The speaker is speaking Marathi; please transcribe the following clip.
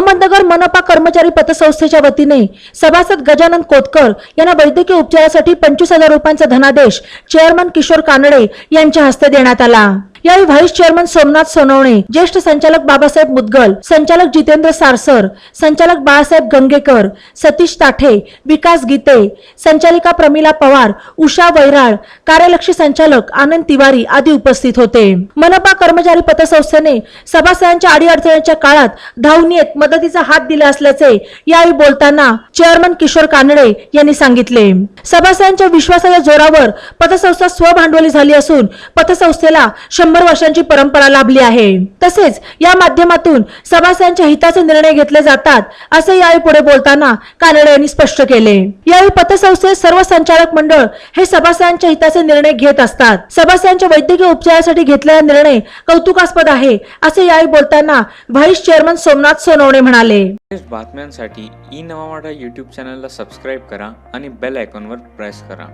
अहमदनगर मनपा कर्मचारी पतसंस्थेच्या वतीने सभासद गजानन कोतकर यांना वैद्यकीय उपचारासाठी पंचवीस हजार रुपयांचा धनादेश चेअरमन किशोर कानडे यांच्या हस्ते देण्यात आला. यावेळी व्हाईस चेअरमन सोमनाथ सोनवणे ज्येष्ठ संचालक बाबासाहेब मुदगल संचालक जितेंद्र सारसर संचालक बाळासाहेब गंगेकर सतीश ताठे विकास गीते संचालिका प्रमिला पवार उषा वैराळ कार्यलक्षी संचालक आनंद तिवारी आदी उपस्थित होते. मनपा कर्मचारी पतसंस्थेने सभासदांच्या अडीअडचणीच्या काळात धावून येत मदतीचा हात दिला असल्याचे यावेळी बोलताना चेअरमन किशोर कानडे यांनी सांगितले. सभासदांच्या विश्वासाच्या जोरावर पतसंस्था स्वभांडवली झाली असून पतसंस्थेला शंभर वर्षांची परंपरा लाभली आहे. तसेच या माध्यमातून सभासदांच्या हिताचे निर्णय घेतले जातात असे यावेळी पुढे बोलताना कानडे यांनी स्पष्ट केले. यावेळी पतसंस्थेत सर्व संचालक मंडळ हे सभासदांच्या हिताचे निर्णय घेत असतात. सभासदांच्या वैद्यकीय उपचारासाठी घेतलेला निर्णय कौतुकास्पद आहे असे यावेळी बोलताना व्हाईस चेअरमन सोमनाथ सोनवणे म्हणाले. बातम्यांसाठी ई नवा युट्यूब चॅनलला सबस्क्राईब करा आणि बेल आयकॉनवर प्रेस करा.